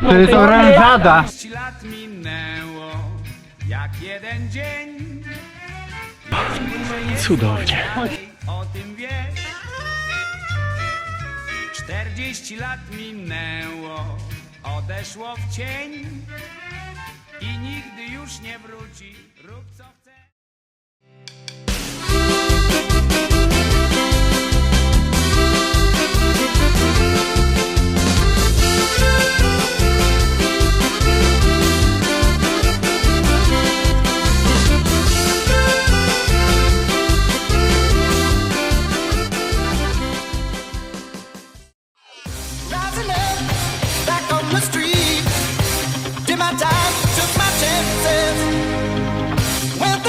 To jest oranżada. 30 lat minęło, jak jeden dzień. Cudownie. O tym wiesz. 40 lat minęło, odeszło w cień i nigdy już nie wróci. Rób co chcesz. My time, took my chances. Went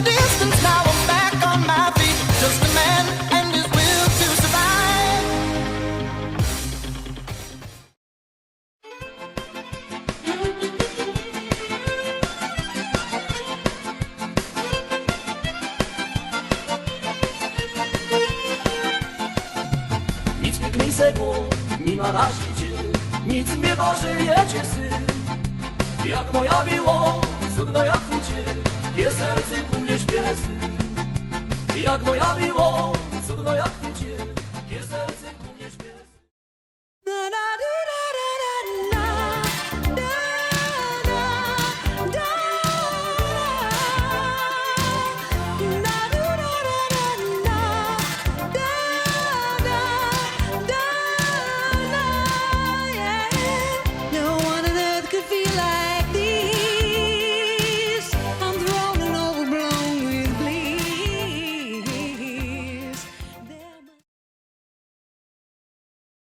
now I'm back on my feet. Just a man and his will to survive. Nic nie segło, nie ma świecie, nic mnie waży jedzie syn. Jak moja miło, cudno jak ucie, je serce ku mnie śpiesy. Jak moja miło, cudno jak